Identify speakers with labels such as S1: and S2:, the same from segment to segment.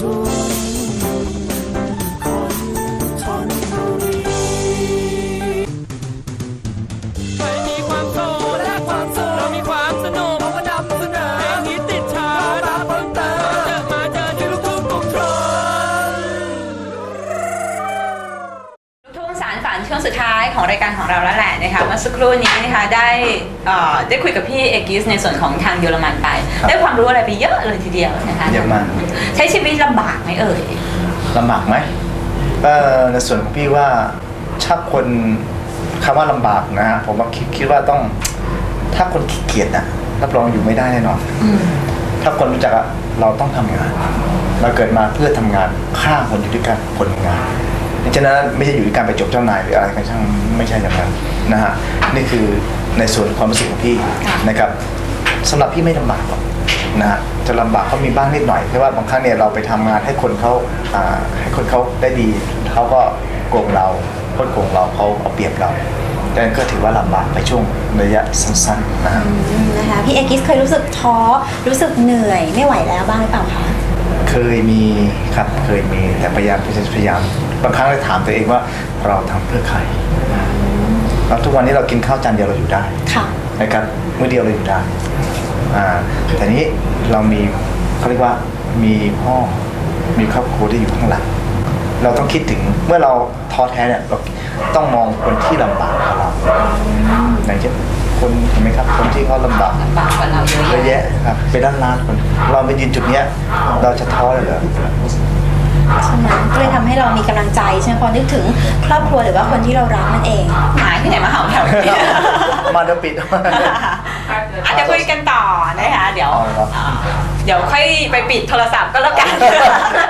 S1: ใสัก
S2: ครู่นี้นะคะได้เอ่อได้คุยกับพี่เอกิสในส่วนของทางเยอรมันไป
S3: ครับ
S2: ได้ความรู้อะไรไปเยอะเลยทีเดียวนะคะ
S3: เยอะมาก
S2: ใช้ชีวิตลำบากไหมเอ่ย
S3: ลำบากไหมเอ่อในส่วนของพี่ว่าถ้าคนคำว่าลำบากนะฮะผมว่าคิดคิดว่าต้อง ถ้าคนขี้เกียจนะรับรองอยู่ไม่ได้แน่นอนถ้าคนรู้จักอะเราต้องทำงาน เราเกิดมาเพื่อทำงานฆ่าคนอยู่ด้วยกันผลงาน ฉะนั้นไม่ใช่อยู่ด้วยการไปจบเจ้านายหรืออะไรกันช่างไม่ใช่อย่างนั้นนะฮะนี่คือในส่วนความรู้สึกของพี่นะครับสำหรับพี่ไม่ลำบากหรอกนะฮะจะลำบากก็มีบ้างนิดหน่อยเพราะว่าบางครั้งเนี่ยเราไปทำงานให้คนเขาอ่าให้คนเขาได้ดีเขาก็โกงเราคนโกงเราเขาเอาเปรียบเราดังนั้นก็ถือว่าลำบากไปช่วงระยะสั้นๆนะฮะ
S4: อืมนะคะพี่เอกิสเคยรู้สึกท้อรู้สึกเหนื่อยไม่ไหวแล้วบ้างหรือเปล่าคะ
S3: เคยมีครับเคยมีแต่พยายามพยายามบางครั้งเราถามตัวเองว่าเราทำเพื่อใครเราทุกวันนี้เรากินข้าวจานเดียวเราอยู่ได้
S4: ค่ะ
S3: นะครับมื้อเดียวเราอยู่ได้อ่าแต่นี้เรามีเขาเรียกว่ามีพ่อมีครอบครัวที่อยู่ข้างหลังเราต้องคิดถึงเมื่อเราท้อแท้เนี่ยเราต้องมองคนที่ลำบากกว่าเราอย่างเช่น คนเห็นไหมครับ คนที่เขาลำบาก
S2: ลำบากกว่าเราเยอะ
S3: เยอะ
S2: แยะ
S3: แยะครับเป็นล้านล้านๆคน เราไปยืนจุดเนี้ย เราจะท้อเลยเหรอ
S4: ใช่ไหมก็เลยทำให้เรามีกำลังใจใช่ไหมพอนึกถึงครอบครัวหรือว่าคนที่เรารักนั่นเอง
S2: หมาที่ไหนมาเห่าแถวนี้
S3: มาเดี๋ยวปิด
S2: อาจจะคุยกันต่อนะคะ เดี๋ยว
S3: เอาครับ
S2: อ่าเดี๋ยวค่อยไปปิดโทรศัพท์ก็แล้วกัน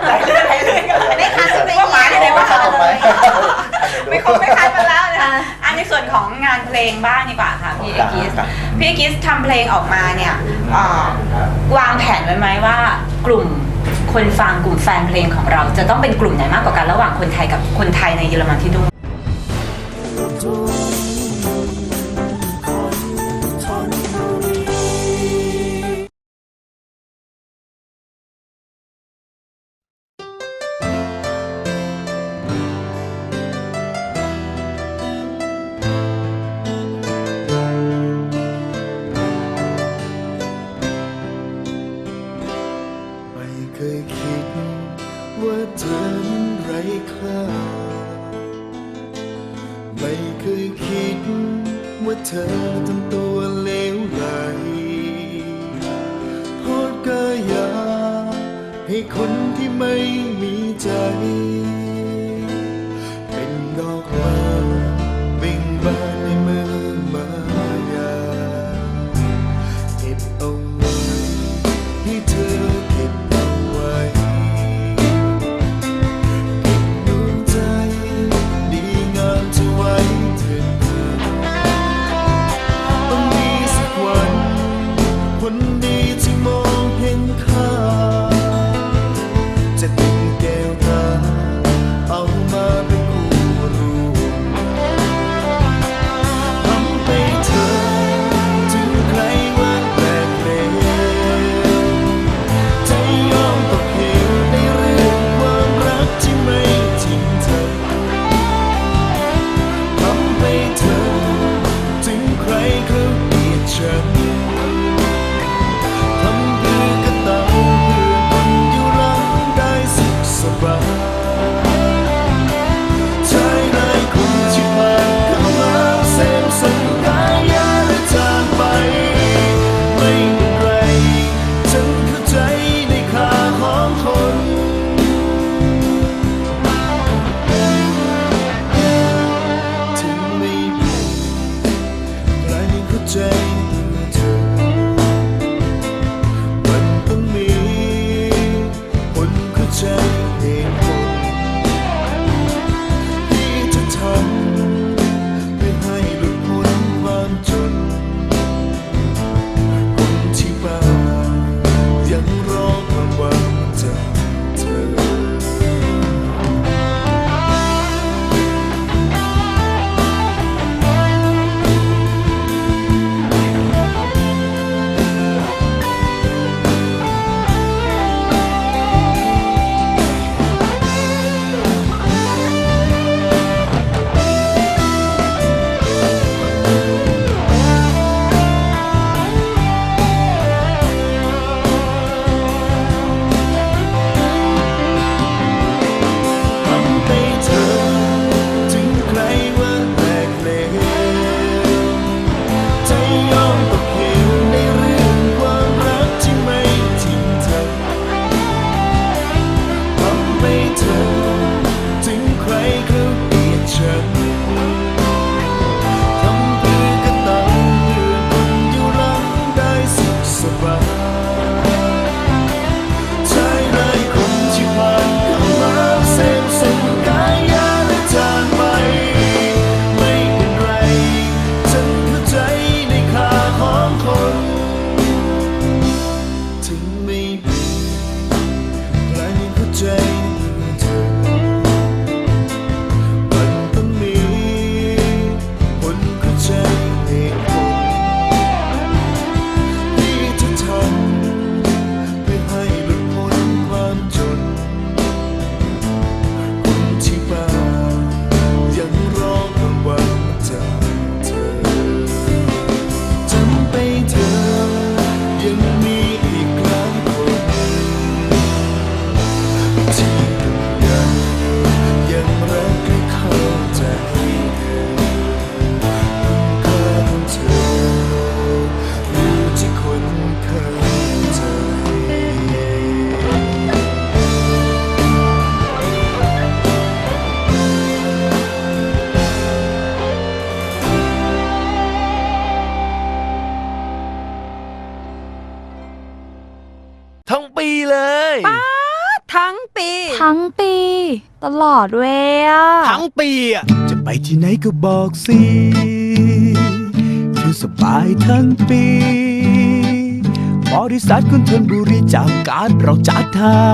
S2: ไปเรื่อยไปเรื่อยกันเลย
S4: ไม่คันไม่
S2: ว่าหมาที่ไหนมาเห่า
S4: เลย
S2: ไม่คงไม่คันมาแล้วนะคะอันในส่วนของงานเพลงบ้างดีกว่าค่ะพี่เอกิส
S3: ครับ
S2: พี่เอกิสทำเพลงออกมาเนี่ยเอ่อวางแผนไว้ไหมว่ากลุ่มคนฟังกลุ่มแฟนเพลงของเรา จะต้องเป็นกลุ่มไหนมากกว่ากันระหว่างคนไทยกับคนไทยในเยอรมันที่นู่น
S5: clue, be a. ทั้งปี
S6: ตลอ
S4: ดเวยอะ
S7: ทั้งปีอะ
S6: จะไปที่ไหนก็บอกสิคือสบายทั้งปีบริษัทคุณทนบุรีจากการเราจัดทา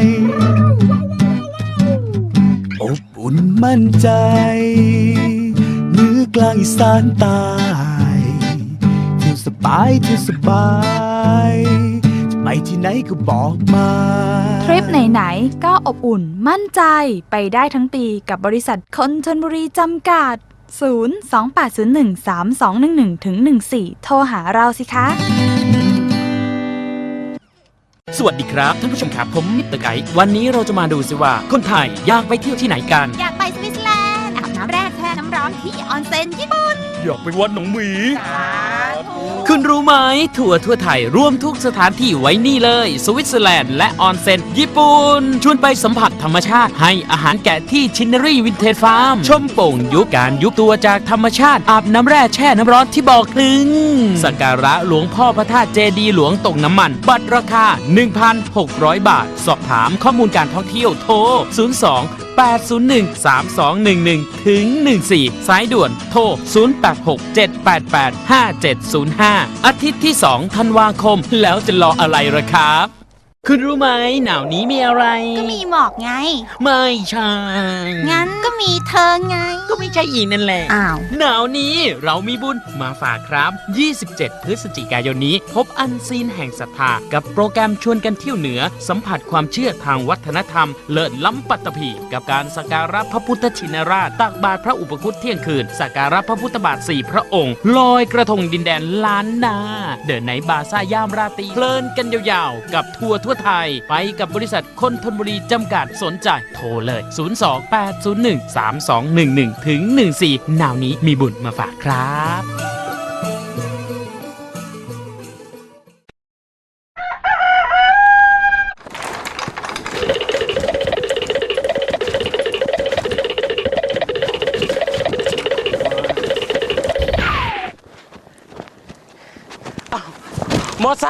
S6: ยอบอุ่นมั่นใจเหนือกลางอีสานใตายเที่ยวสบายเที่ยวสบาย ไปที่ไหนก็บอกมา
S4: ทริปไหนๆ ก็อบอุ่นมั่นใจไปได้ทั้งปีกับบริษัทคนชนบุรีจำกัด 028013211ถึง14 โทรหาเราสิคะ
S7: สวัสดีครับ ท่านผู้ชมครับผมมิสเตอร์ไกด์วันนี้เราจะมาดูสิว่า คนไทยอยากไปเที่ยวที่ไหนกัน
S4: อยากไปสวิตเซอร์แลนด์อาบน้ำแร่แช่น้ำร้อนที่ออนเซ็นญี่ปุ่น
S7: อยากไปวัดหนองหมี คุณรู้ไหมทัวร์ทั่วไทยรวมทุกสถานที่ไว้นี่เลย สวิตเซอร์แลนด์และออนเซ็นญี่ปุ่นชวนไปสัมผัสธรรมชาติให้อาหารแกะที่ชินเนอรี่วินเทจฟาร์ม ชมโป่งยุบการยุบตัวจากธรรมชาติ อาบน้ำแร่แช่น้ำร้อนที่บอกถึงสักการะหลวงพ่อพระธาตุเจดีย์หลวงตกน้ำมัน บัตรราคา 1,600 บาท สอบถามข้อมูลการท่องเที่ยวโทร 02 801 3211 ถึง 14 สายด่วนโทร 086 788 5705 อาทิตย์ที่ 2 ธันวาคม แล้วจะรออะไรล่ะครับ คุณรู้ไหมหนาวนี้มีอะไร
S4: ก็มีหมอกไง
S7: ไม่ใช่
S4: งั้นก็มีเธอไง
S7: ก็ไม่ใช่อีนั่นแหละ
S4: อ้าว
S7: หนาวนี้เรามีบุญมาฝากครับ 27 พฤศจิกายนนี้ พบอันซีนแห่งศรัทธากับโปรแกรมชวนกันเที่ยวเหนือ สัมผัสความเชื่อทางวัฒนธรรม เลิศล้ำปัตตภีกับการสักการะพระพุทธชินราชตักบาตรพระอุปคุตเที่ยงคืนสักการะพระพุทธบาทสี่พระองค์ ลอยกระทงดินแดนล้านนา เดินในบาซ่ายามราตรีเพลินกันยาวๆกับทัวร์ทั่วไทย ไปกับบริษัทคนทนบุรีจำกัดสนใจ โทรเลย 028013211ถึง14หนาวนี้มีบุญมาฝากครับมอไซ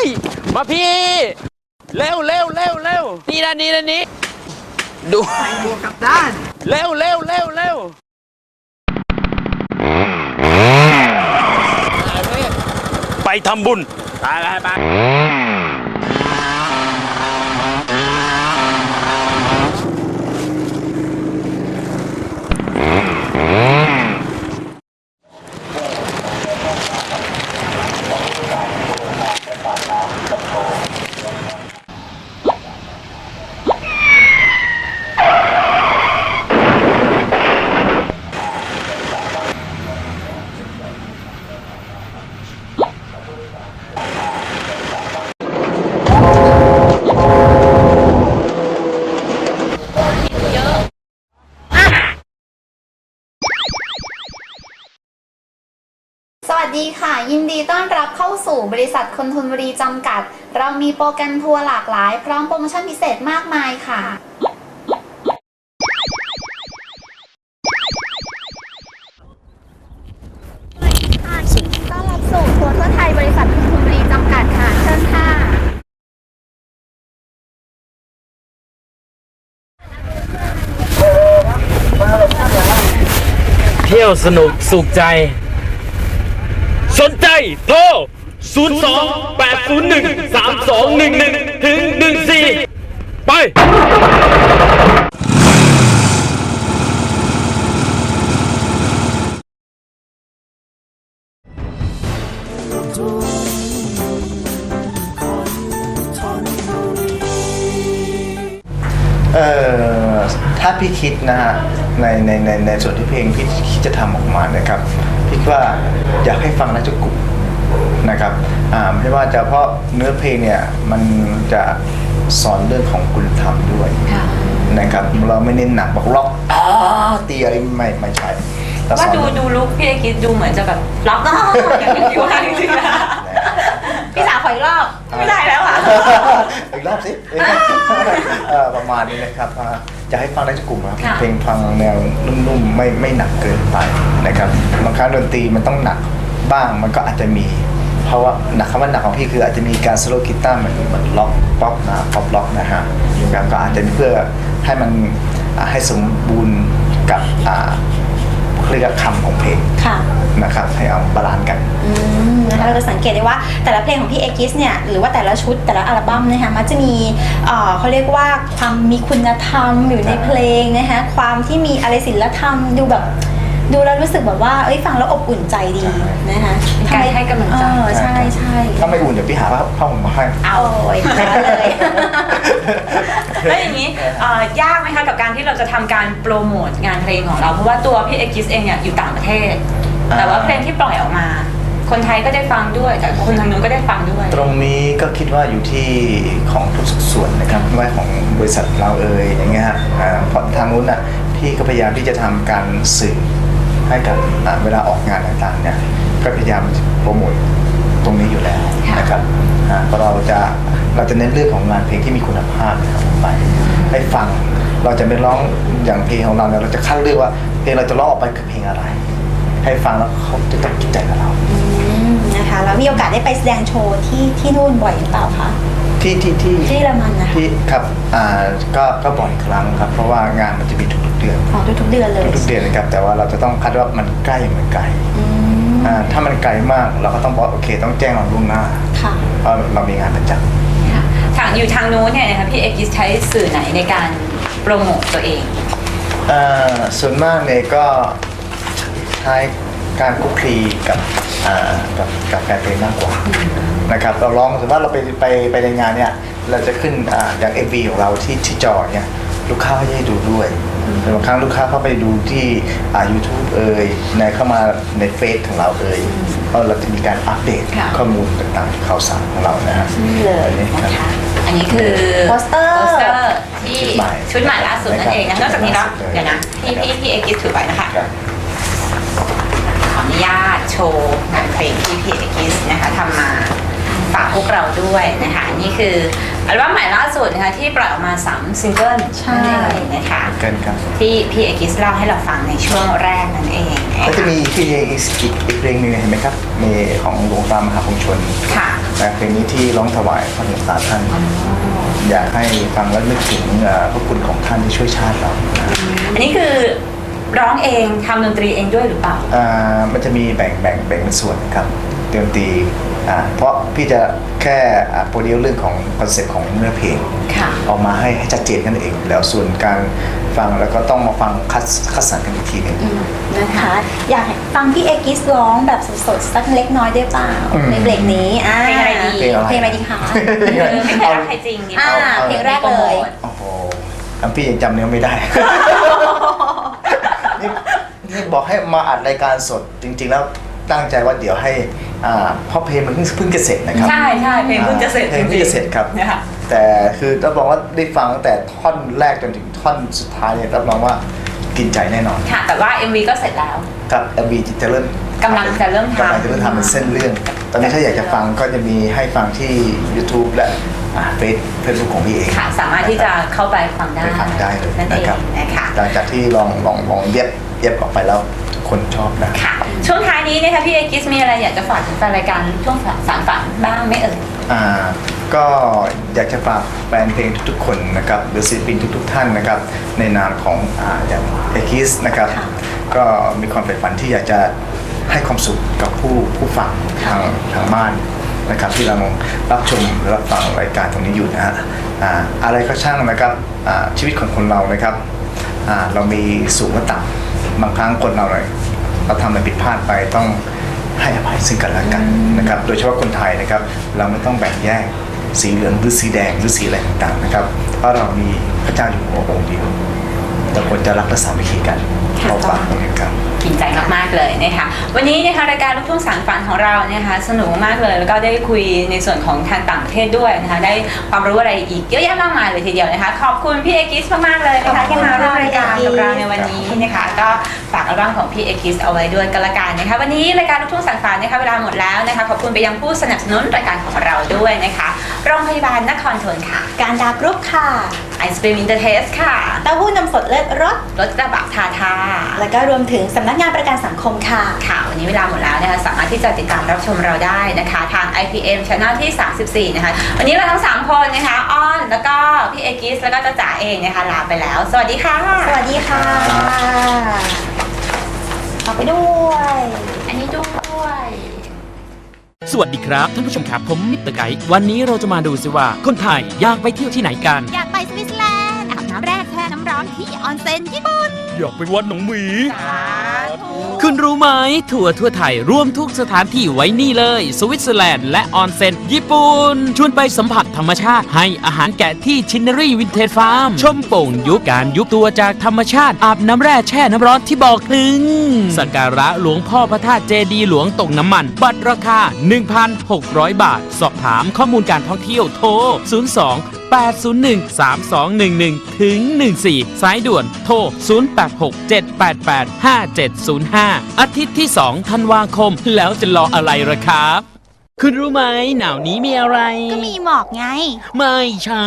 S7: ค์มาพี่ เร็วเร็วเร็วเร็วนี่นะนี่นะนี่ดูบวกกับด้านเร็วเร็วเร็วเร็วไปทำบุญ ไปไปไป
S4: สู่บริษัทคนทุนบุรีจำกัด เรามีโปรแกรมทัวร์หลากหลาย พร้อมโปรโมชั่นพิเศษมากมายค่ะต้อนรับสู่ทัวร์ทั่วไทยบริษัทคนทุนบุรีจำกัดค่ะ เชิญค่ะ
S7: เที่ยวสนุกสุขใจ สนใจโทร 02 801 3211 ถึง 14 ไป
S3: เอ่อถ้าพี่คิดนะฮะในในในในส่วนที่เพลงพี่คิดจะทำออกมานะครับพี่คิดว่าอยากให้ฟังนะทุกกลุ่ม นะครับอ่าไม่ว่าจะเพราะเนื้อเพลงเนี่ยมันจะสอนเรื่องของคุณธรรมด้วย
S1: ค่ะ
S3: นะครับเราไม่เน้นหนักบอกล็อกอ้าตีอะไรไม่ไม่ใช่เร
S1: ว่า
S3: สอน
S1: ดูดูลุคพี่เอกิสดูเหมือนจะแบบรับได้อย่างที่ว่าจริงๆนะ
S4: พี่สาวขออีกรอบ
S1: ไม่ได้แล้วอะ
S3: อีกรอบสิเออประมาณนี้นะครับอ่าอยากให้ฟังได้ทุกกลุ่มครับ
S1: ค่ะ
S3: เพลงฟังแนวนุ่มๆไม่ไม่หนักเกินไปนะครับบางครั้งดนตรีมันต้องหนัก บ้างมันก็อาจจะมี เพราะว่าหนักคำว่าหนักของพี่คืออาจจะมีการสโลว์กีตาร์เหมือนเหมือนล็อกป๊อปนะป๊อปล็อกนะฮะครับก็อาจจะเพื่อให้มันอ่าให้สมบูรณ์กับอ่าเรียกว่าคำของเพลง
S4: ค่ะ
S3: นะครับให้เอาบาลานซ์กัน
S4: อืมนะคะเราจะสังเกตได้ว่าแต่ละเพลงของพี่เอกิสเนี่ยหรือว่าแต่ละชุดแต่ละอัลบั้มนะคะมันจะมีเอ่อเขาเรียกว่าความมีคุณธรรมอยู่ในเพลงนะคะความที่มีอะไรศิลธรรมดูแบบ ดูแล้วรู้สึกแบบว่าเอ้ยฟังแล้วอบอุ่นใจดีนะคะ
S1: เป็นการให้กำลังใจ
S4: เออใช่ใช่
S3: ถ้าไม่อุ่นเดี๋ยวพี่หาผ้าผ้าห่มมาให้
S4: เอาโอ้ยมาเลย
S1: แล้วอย่างนี้เอ่อยากไหมคะกับการที่เราจะทำการโปรโมทงานเพลงของเรา เพราะว่าตัวพี่เอ็กซ์เองเนี่ยอยู่ต่างประเทศ
S3: อ่า
S1: แต่ว่าเพลงที่ปล่อยออกมา คนไทยก็ได้ฟังด้วย แต่คนทางนู้นก็ได้ฟังด้วย
S3: ตรงนี้ก็คิดว่าอยู่ที่ของทุกส่วนนะครับไม่ว่าของบริษัทเราเอ่ยอย่างเงี้ยฮะอ่าเพราะทางนู้นอะพี่ก็พยายามที่จะทำการสื่อ ให้กับอ่าเวลาออกงานต่างๆเนี่ยก็พยายามโปรโมทตรงนี้อยู่แล้ว
S1: ค่ะ
S3: นะครับอ่าเพราะเราจะเราจะเน้นเรื่องของงานเพลงที่มีคุณภาพนะครับไปให้ฟังเราจะไม่ร้องอย่างเพลงของเราเนี่ยเราจะคัดเลือกว่าเพลงเราจะร้องออกไปคือเพลงอะไร ให้ฟังแล้วเขาจะต้องกินใจกับเรา
S4: อืมนะคะแล้วมีโอกาสได้ไปแสดงโชว์ที่ที่นู่นบ่อยหรือเปล่าคะ
S3: ที่ที่ที่
S4: ที่เยอรมันนะคะ
S3: ที่ครับอ่าก็ก็บ่อยครั้งครับ เพราะว่างานมันจะมีทุกๆเดือน
S4: อ๋อทุกๆเดือนเลย
S3: ทุกๆเดือนนะครับแต่ว่าเราจะต้องคัดว่ามันใกล้เหมือนไกล
S4: อืม
S3: อ่าถ้ามันไกลมากเราก็ต้องบอกโอเค ต้องแจ้งเราล่วงหน้า
S4: ค่ะ
S3: เพราะเรามีงานประจ
S1: ค่ะทางอยู่ทางนู้นเนี่ยนะคะพี่เอ็กซ์ใช้สื่อไหนในการโปรโมทตัวเองำ
S3: อ่าส่วนมากเนี่ยก็ใช้ การคลุกคลีกับอ่ากับกับแฟนเพลงมากกว่านะครับเราลองสมมติว่าเราไปไปไปในงานเนี่ยเราจะขึ้นอ่าอย่าง MV ของเราที่ที่จอเนี่ยลูกค้าเขาจะได้ดูด้วยแต่บางครั้งลูกค้าเข้าไปดูที่อ่า YouTube เอ่ยในเข้ามาในเฟซของเราเอ่ยเพราะเราจะมีการอัปเดต
S1: ค่ะ
S3: ข้อมูลต่างๆข่าวสารของเรานะฮะ
S4: นี่เลย
S3: อันนี้ครับ
S1: นะคะอันนี้คือ
S4: โปสเตอร์
S1: โปสเตอร์ที่
S3: ชุดใหม่
S1: ชุดใหม่ล่าสุดนั่นเองนะนอกจากนี้เนาะ
S3: ชุดใหม่
S1: เดี๋ยวนะพี่พี่พี่เอ็กซ์ถือไว้นะคะ
S3: ครับ
S1: ขออนุ ญาตโชว์งานเพลงที่พี่เอ็กซ์นะคะทำมาฝากพวกเราด้วยนะคะอันนี่คืออัลบั้มใหม่ล่าสุดนะคะที่ปล่อยออกมา 3 ซิงเกิล
S4: ใช่
S1: นั่นเองนะคะ
S3: เกินครับ
S1: ที่พี่เอ็กซ์เล่าให้เราฟังในช่วงแรกนั่นเองน
S3: แล้วจะมีที่อีกอีกอีกเพลงหนึ่งเห็นไหมครับ มีของหลวงตามหาพงชน
S1: ค่ะ
S3: นะเพลงนี้ที่ร้องถวายพระหลวงตาท่าน อยากให้ฟังแล้วนึกถึงเอ่อพระคุณของท่านที่ช่วยชาติเรานะ
S1: อันนี้คือ ร้องเองทำดนตรีเองด้วยหรือเปล่า
S3: อ่ามันจะมีแบ่งแบ่งแบ่งเป็นส่วนนะครับดนตรีอ่าเพราะพี่จะแค่โปรดิวเรื่องของคอนเซ็ปต์ของเนื้อเพลง
S1: ค่ะ
S3: ออกมาให้ให้ชัดเจนกันเอง แล้วส่วนการฟังแล้วก็ต้องมาฟังคัดคัดสรรกันอีกทีหนึง
S4: นะคะ อยากให้ฟังพี่เอกิสร้องแบบสดๆสักเล็กน้อยได้เปล่า
S3: อืม
S4: ในเบรกนี้อ่า
S1: เพลงอะไรดี
S3: เพลงอะไร
S4: เพลงอะไรดีคะ
S3: เพลงอะไร
S1: คือไม่เคยรักใครจริงนี่
S4: อ่า
S3: เอา
S4: เพลงแรกเลย
S3: โอ้โหอันพี่ยังจำเนื้อไม่ได้นี่ นี่บอกให้มาอัดรายการสดจริง ๆ แล้วตั้งใจว่าเดี๋ยวให้อ่าเพราะเพลงมันเพิ่งเพิ่งจะเสร็จนะครับ
S1: ใช่ใช่เพลงเพิ่งจะเสร็จ
S3: เพลงเพิ่งจะเสร็จครับ
S1: นะคะ
S3: แต่คือรับรองว่าได้ฟังตั้งแต่ท่อนแรกจนถึงท่อนสุดท้ายเนี่ยรับรองว่ากินใจแน่นอน
S1: ค่ะ แต่ว่า MV ก็เสร็จแล้ว
S3: ครับ MV จะเริ่ม
S1: กำลังจะเริ่มทำ
S3: กำลังจะเริ่มทำเป็นเส้นเรื่อง ตอนนี้ถ้าอยากจะฟังก็จะมีให้ฟังที่ YouTube และเฟซเฟซบุ๊กของพี่เอง
S1: ค่ะ สามารถที่จะเข้าไปฟังได้
S3: ไปฟังได้เลย
S1: นั่นเอ
S3: นะ
S1: ง
S3: ครับ
S1: นะคะ
S3: หลังจากที่ลองลองลองเย็บ เย็บออกไปแล้วทุกคนชอบนะ
S1: ค่ะ ช่วงท้ายนี้นะคะพี่เอกิสมีอะไรอยากจะฝากถึงแฟนรายการช่วงสารฝันบ้างไหม่เอ่ย
S3: อ่าก็อยากจะฝากแฟนเพลงทุกๆคนนะครับหรือศิลปินทุกๆท่านนะครับ ในนามของอ่าอย่างเอคิสนะครับ
S4: ค่ะ
S3: ก็มีความใฝ่ฝันที่อยากจะให้ความสุขกับผู้ผู้ฟังทางทางบ้านนะครับ ที่เรารับชมรับฟังรายการตรงนี้อยู่นะฮะอ่าอะไรก็ช่างนะครับอ่าชีวิตของคนเรานะครับอ่าเรามีสูงและต่ำ บางครั้งคนเราเลยเราทำอะไรผิดพลาดไปต้องให้อภัยซึ่งกันและกันนะครับ โดยเฉพาะคนไทยนะครับ เราไม่ต้องแบ่งแยกสีเหลืองหรือสีแดงหรือสีอะไรต่างๆนะครับ เพราะเรามีพระเจ้าอยู่หัวองค์เดียว เราควรจะรักและสามัคคีกันเราฝากตรงนี้ครับ
S1: กินใจมากๆเลยนะคะวันนี้นะคะรายการลูกทุ่งสารฝันของเรานะคะสนุกมากเลยแล้วก็ได้คุยในส่วนของทางต่างประเทศด้วยนะคะได้ความรู้อะไรอีกเยอะแยะมากมายเลยทีเดียวนะคะขอบคุณพี่เอกิสมากๆเลยนะคะที่มาร่วมรายการกับเราในวันนี้นะคะก็ฝากอัลบั้มของพี่เอกิสเอาไว้ด้วยกันละกันนะคะวันนี้รายการลูกทุ่งสารฝันนะคะเวลาหมดแล้วนะคะขอบคุณไปยังผู้สนับสนุนรายการของเราด้วยนะคะโรงพยาบาลนครทนค่ะ
S4: การดากรุ๊ปค่ะ
S1: ไอ ศกรีมอินเตอร์เทสค่ะ
S4: เต้าหู้นมสดเลิศรส
S1: รถกระบะทาทา
S4: แล้วก็รวมถึงสำนักงานประกันสังคมค่ะ
S1: ค่ะ วันนี้เวลาหมดแล้วนะคะ สามารถที่จะติดตามรับชมเราได้นะคะ ทาง IPM Channel ที่ 34 นะคะ วันนี้เราทั้ง 3 คนนะคะอ้อน แล้วก็พี่เอกิส แล้วก็จ้าจ๋าเองนะคะ ลาไปแล้ว สวัสดีค่ะ
S4: สวัสดีค่ะขอไปด้วย
S1: อันนี้ด้วย
S7: สวัสดีครับท่านผู้ชมครับผมมิสเตอร์ไกด์วันนี้เราจะมาดูสิว่าคนไทยอยากไปเที่ยวที่ไหนกัน
S8: อยากไปสวิตเซอร์แลนด์อาบน้ำแร่แช่น้ำร้อนที่ออนเซ็นญี่ปุ่น
S7: อยากไปวัดหนองหมี คุณรู้ไหมทัวร์ทั่วไทยรวมทุกสถานที่ไว้นี่เลย สวิตเซอร์แลนด์และออนเซ็นญี่ปุ่นชวนไปสัมผัสธรรมชาติ ให้อาหารแกะที่ชินเนอรี่วินเทจฟาร์ม ชมโป่งยุบการยุบตัวจากธรรมชาติ อาบน้ำแร่แช่น้ำร้อนที่บอกถึง สักการะหลวงพ่อพระธาตุเจดีหลวงตกน้ำมัน บัตรราคา 1,600 บาท สอบถามข้อมูลการท่องเที่ยวโทร 02 801 3211ถึง14 สายด่วนโทร 086 788 5705อาทิตย์ที่ 2 ธันวาคม แล้วจะรออะไรล่ะครับ คุณรู้ไหมหนาวนี้มีอะไร
S8: ก็มีหมอกไง
S7: ไม่ใช่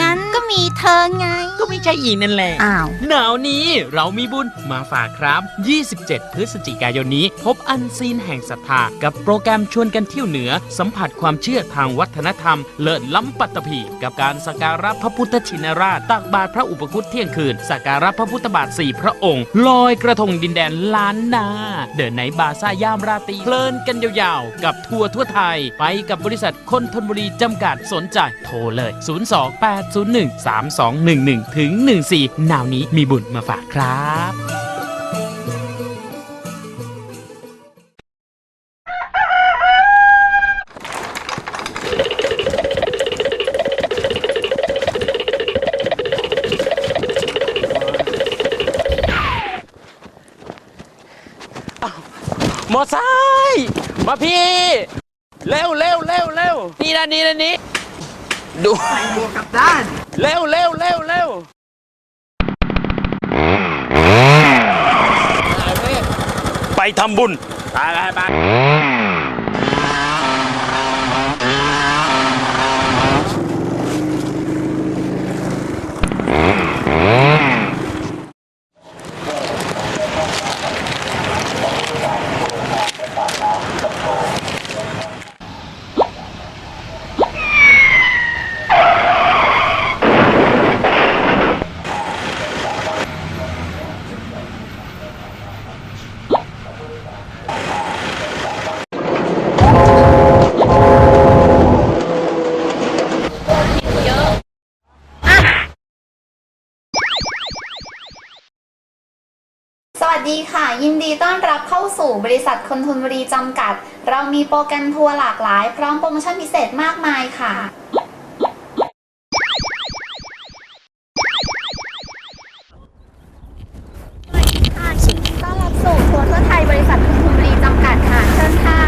S8: งั้นก็มีเธอไง
S7: ก็ไม่ใช่อีกนั่นแหละ
S8: อ้าว
S7: หนาวนี้เรามีบุญมาฝากครับ 27 พฤศจิกายนนี้ พบอันซีนแห่งศรัทธา กับโปรแกรมชวนกันเที่ยวเหนือ สัมผัสความเชื่อทางวัฒนธรรม เลิศล้ำปัตตภีกับการสักการะพระพุทธชินราช ตักบาตรพระอุปคุตเที่ยงคืนสักการะพระพุทธบาทสี่พระองค์ ลอยกระทงดินแดนล้านนา เดินในบาซ่ายามราตรีเพลินกันยาวๆ กับทัวร์ทั่ววไทย ไปกับบริษัทคนทนบุรีจำกัดสนใจ โทรเลย 028013211ถึง14 นาวนี้มีบุญมาฝากครับมอไซค์มาพี่ เร็วเร็วเร็วเร็วนี่นะนี่นะนี่ดูกับด้านเร็วเร็วเร็วเร็วไปทำบุญไปไปไป
S9: อนรับเข้าสู่บริษัทคนทุนบุรีจำกัด เรามีโปรแกรมทัวร์หลากหลาย พร้อมโปรโมชั่นพิเศษมากมายค่ะ
S8: ต้อนรับสู่ทัวร์ทั่วไทยบริษัทคุณทุมรีจำกัดค่ะ เชิญค่ะ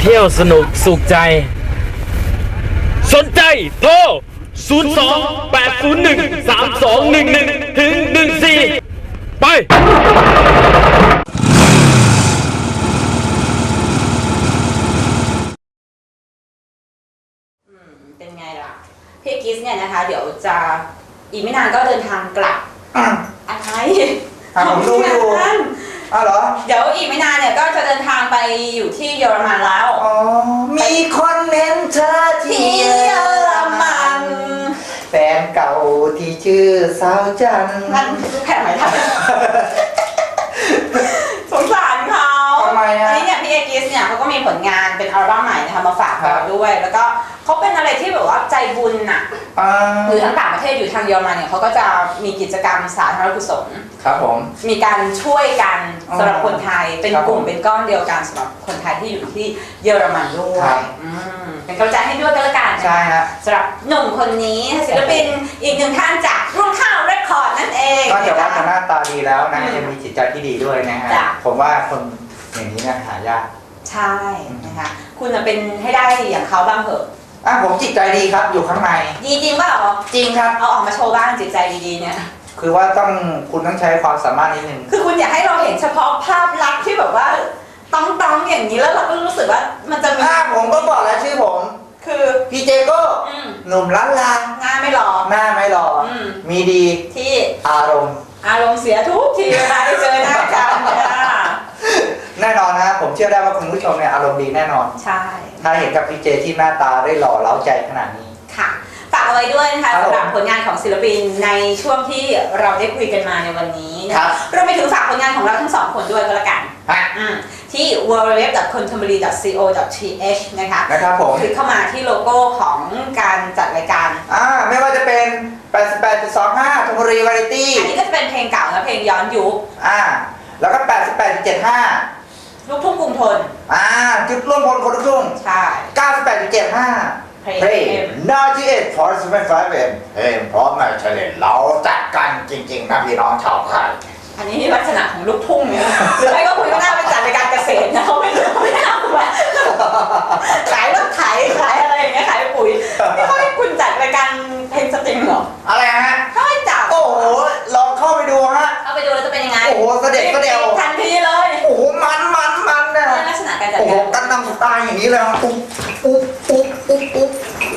S7: เที่ยวสนุกสุขใจ สนใจโทร 02 801 3211 ถึง 14 ไป
S1: เป็นไงล่ะ พี่กิสเนี่ยนะคะ เดี๋ยวจะอีกไม่นานก็เดินทางกลับ
S3: อะ
S1: อะไร
S3: อะผมดูอยู่ อ้าวเหรอ
S1: เดี๋ยวอีกไม่นานเนี่ยก็จะเดินทางไปอยู่ที่เยอรมันแล้ว
S3: อ๋อ มีคนเห็นเธอที่
S1: ที่
S3: เย
S1: เย
S3: อ
S1: อ
S3: ร
S1: ร
S3: มั
S1: มันน
S10: ฟนเก่าที่ชื่อสาวจันทร์
S1: นั่นแผ่นไหมทันสงสารเขา
S10: ทำไม อะ
S1: อันนี้เนี่ยพี่เอกิสเนี่ยเขาก็มีผลงานเป็นอัลบั้มใหม่นะคะมาฝาก
S10: ครั
S1: เรา
S10: บ
S1: ด้วย แล้วก็เขาเป็นอะไรที่แบบว่าใจบุญน่ะ
S10: อ่า
S1: หรือทั้งต่างประเทศอยู่ทางเยอรมันเนี่ยเขาก็จะมีกิจกรรมสาธารณกุศล
S10: ครับผม
S1: มีการช่วยกัน
S10: อ๋อ
S1: สำหรับคนไทยเป็น
S10: ครับ
S1: กลุ่ม
S10: ผม
S1: เป็นก้อนเดียวกันสำหรับคนไทยที่อยู่ที่เยอรมันด้ว
S10: ครั
S1: ย
S10: บ
S1: อืมเป็นกำลังใจให้ด้วยกันละกัน
S10: ใช่ฮะ
S1: สำหรับหนุ่มคนนี้ศิลปินอีกหนึ่งท่านจากรุ่งข้าวเรคคอร์ดนั่นเอง
S10: ก็จะว่า
S1: นะ
S10: จะ
S1: คะ
S10: หน้าตาดีแล้วนะ
S1: อืม
S10: ยังมีจิตใจที่ดีด้วยนะฮะ
S1: จ้ะ
S10: ผมว่าคน อย่างนี้นะหายาก
S1: ใช่นะคะ คุณจะเป็นให้ได้อย่างเขาบ้างเถอะ
S10: อะผมจิตใจดีครับอยู่ข้างใน
S1: ดีจริงเปล่า
S10: จริงครับ
S1: เอาออกมาโชว์บ้างจิตใจดีๆเนี่ย
S10: คือว่าต้องคุณต้องใช้ความสามารถนิดนึง
S1: คือคุณอยากให้เราเห็นเฉพาะภาพลักษณ์ที่แบบว่าต้องต้องๆอย่างนี้แล้วเราก็รู้สึกว่ามันจะมี
S10: อ่าผมก็บอกแล้วชื่อผม
S1: คือ
S10: พีเจโก้
S1: อืม
S10: หนุ่มล้านลา
S1: งานไม่หรอ
S10: หน้าไม่หล่ออ
S1: ม
S10: มีดี
S1: ที่
S10: อารมณ์
S1: อารมณ์เสียทุกทีเวลาได้เจอหน้ากันค่ะ
S10: แน่นอนนะผมเชื่อได้ว่าคุณผู้ชมเนี่ยอารมณ์ดีแน่นอน
S1: ใช่
S10: ถ้าเห็นกับพีเจที่หน้าตาได้หล่อเล้าใจขนาดนี้
S1: ค่ะ ฝากเอาไว้ด้วยนะคะ
S10: ครับผม
S1: สำหรับผลงานของศิลปินในช่วงที่เราได้คุยกันมาในวันนี้นะ
S10: ครั
S1: คะ
S10: บ
S1: รวมไปถึงฝากผลงานของเราทั้งสองคนด้วยก็แล้วกัน
S10: ฮะ
S1: อืมที่ www.contemporary.co.th นะคะ
S10: นะครับผม
S1: คลิกเข้ามาที่โลโก้ของการจัดรายการ
S10: อ่าไม่ว่าจะเป็น 88.25ธนบุรีวาไรตี้
S1: อันนี้ก็จะเป็นเพลงเก่าและเพลงย้อนยุค
S10: อ่าแล้วก็ 88.75
S1: ลูกทุ่งกรุงทน
S10: อ่าจุดร่วมพลคนลุกทุ่ง
S1: ใช่
S10: 98.75
S1: เพลง
S10: เพลง
S1: M
S10: 98 for 75เอ็มเพลงพร้อมมาเฉลยเราจัดกันจริงๆนะพี่น้องชาวไทย
S1: อันนี้ลักษณะของลูกทุ่งเนี่ยหรือไม่ก็คุณก็น่าไปจัดรายการเกษตรนะเขาไม่รู้ไม่น่ามาขายรถไถขายอะไรอย่างเงี้ยขายปุ๋ยไม่ค่อยคุณจัดรายการเพลงสตริงเหรอ
S10: อะไรฮะ
S1: นี้
S10: เล
S1: ย
S10: ครับปุ๊บปุ๊บปุ๊บปุ๊บปุ๊บ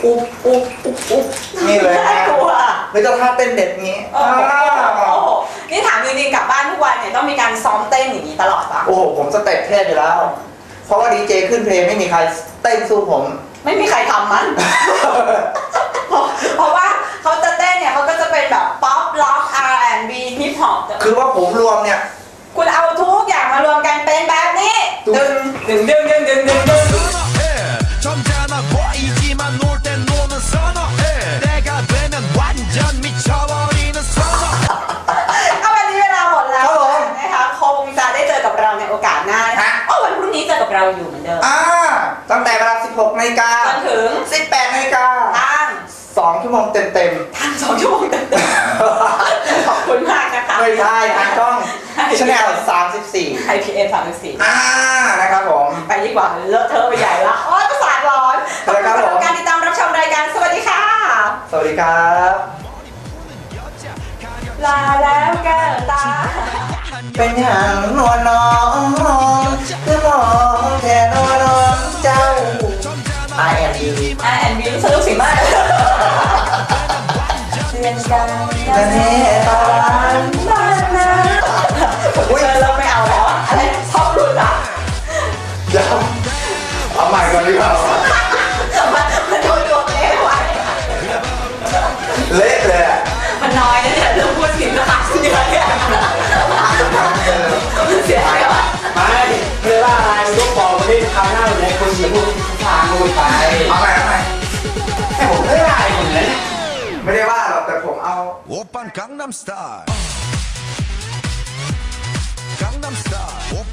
S10: ปุ๊บปุ๊บปุ๊บปุ๊บนี่เลย
S1: น่า
S10: นะ
S1: กลัว
S10: ไม่ต้องท่าเต้นเด็ดงี้
S1: โอ้โห
S10: อ่า
S1: โอ้โหนี่ถามจริงๆกลับบ้านทุกวันเนี่ยต้องมีการซ้อมเต้นอย่างนี้ตลอดปะ
S10: โอ้โหผมสเต็ปเทพอยู่แล้ว เพราะว่าดีเจขึ้นเพลงไม่มีใครเต้นสู้ผม
S1: ไม่มีใครทำมันเพราะเพราะว่าเขาจะเต้นเนี่ยเขาก็จะเป็นแบบป๊อปล็อก R&B ฮิปฮอป
S10: คือว่าผมรวมเนี่ย
S1: คุณเอาทุกอย่างมารวมกันเป็นแบบนี้
S10: ทุก
S1: ดึงดึงดึงดึงดึงดึง
S10: ชั่วโมงเต็ม
S1: ทางสองชั่วโมงเต็มๆ ขอบคุณมากนะคะ
S10: ๆไม่ใช่ทางช่อง
S1: ใช่
S10: ชแนล
S1: ไทยพีเอ็มสามสิบสี่
S10: 34 อ่านะครับผม
S1: ไปดีกว่า เลอะเทอะไปใหญ่ละโอ้ยประสาทร้อนขอบคุณ
S10: ครับผม
S1: สำหรับการติดตามรับชมรายการ สวัสดีค่ะ
S10: สวัสดีครับ
S1: ลาแล้วแก้วตา
S10: เป็นอย่างนวลน้องคือมองแค่นวลน้องเจ้า I am you
S1: อ่าแอนบิวสนุกสิมากเป็นการ
S10: จะเนตาวัน
S1: บ้านนะอุ้ยเริ่มไม่เอาแล้วอะอะไรชอบหลุดอะ
S10: เดี๋ยวเอาใหม่ก่อนดีกว่า
S1: มันมันโดนดวงเละไว้
S10: เละเลยอะ
S1: มันน้อยนะเนี่ยเริ่มพูดถึงราคาเยอะเนี่ยมันเสียใจว่ะ
S11: ไม่ไม่ว่าอะไรลูกบอกมาที่คราวหน้าอยู่ในคนอย่าพูดทางพูดไป
S10: เอาใหม่
S12: 강남스타일. 강남스타일